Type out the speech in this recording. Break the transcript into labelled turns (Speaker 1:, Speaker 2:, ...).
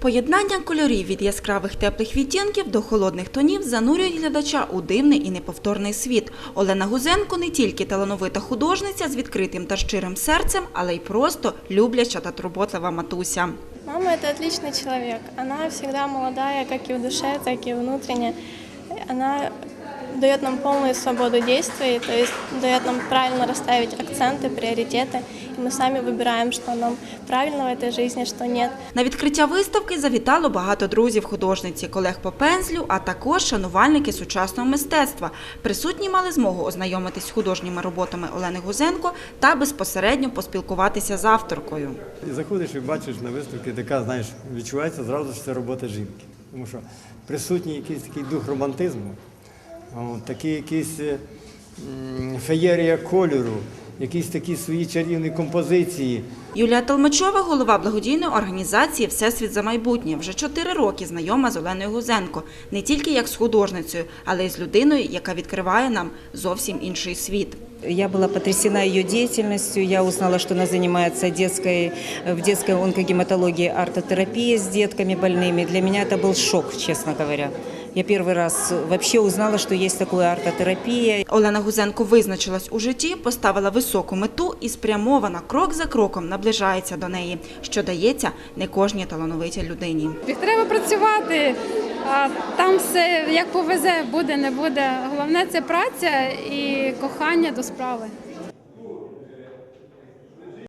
Speaker 1: Поєднання кольорів від яскравих теплих відтінків до холодних тонів занурюють глядача у дивний і неповторний світ. Олена Гузенко не тільки талановита художниця з відкритим та щирим серцем, але й просто любляча та турботлива матуся.
Speaker 2: Мама – это отличный человек. Она всегда молодая, как и в душе, так и внутренне. Она дает нам полную свободу действий, то есть дает нам правильно расставить акценты, приоритеты. И мы сами выбираем, что нам правильно в этой жизни, что нет.
Speaker 1: На відкриття виставки завітало багато друзів художниці, колег по пензлю, а також шанувальники сучасного мистецтва. Присутні мали змогу ознайомитись з художніми роботами Олени Гузенко та безпосередньо поспілкуватися з авторкою.
Speaker 3: І заходиш і бачиш на виставки, така, знаєш, відчувається зразу, що це робота жінки. Тому що присутній якийсь такий дух романтизму, от, такий якийсь е, м, феєрія кольору, якісь такі свої чарівні композиції.
Speaker 1: Юлія Толмачова, голова благодійної організації Всесвіт за майбутнє, вже чотири роки знайома з Оленою Гузенко не тільки як з художницею, але й з людиною, яка відкриває нам зовсім інший світ.
Speaker 4: Я была потрясена ее деятельностью. Я узнала, что она занимается детской, в детской онкогематологии артотерапией с детками больными. Для меня это был шок, честно говоря. Я первый раз вообще узнала, что есть такое артотерапия.
Speaker 1: Олена Гузенко визначилась у житті, поставила високу мету і спрямована крок за кроком наближається до неї, що дається не кожній талановитій людині.
Speaker 5: Треба працювати, а там все як повезе, буде, не буде. Головне це праця і кохання до справи.